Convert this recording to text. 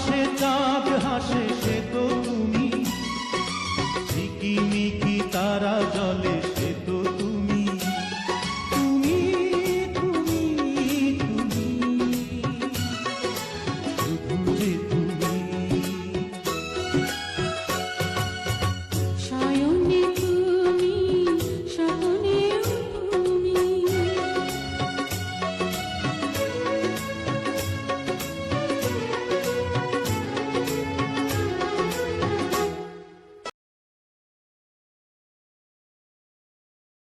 আকাশে চাঁদ হাসে সে তো তুমি। ঝিকিমিকি তারা জলে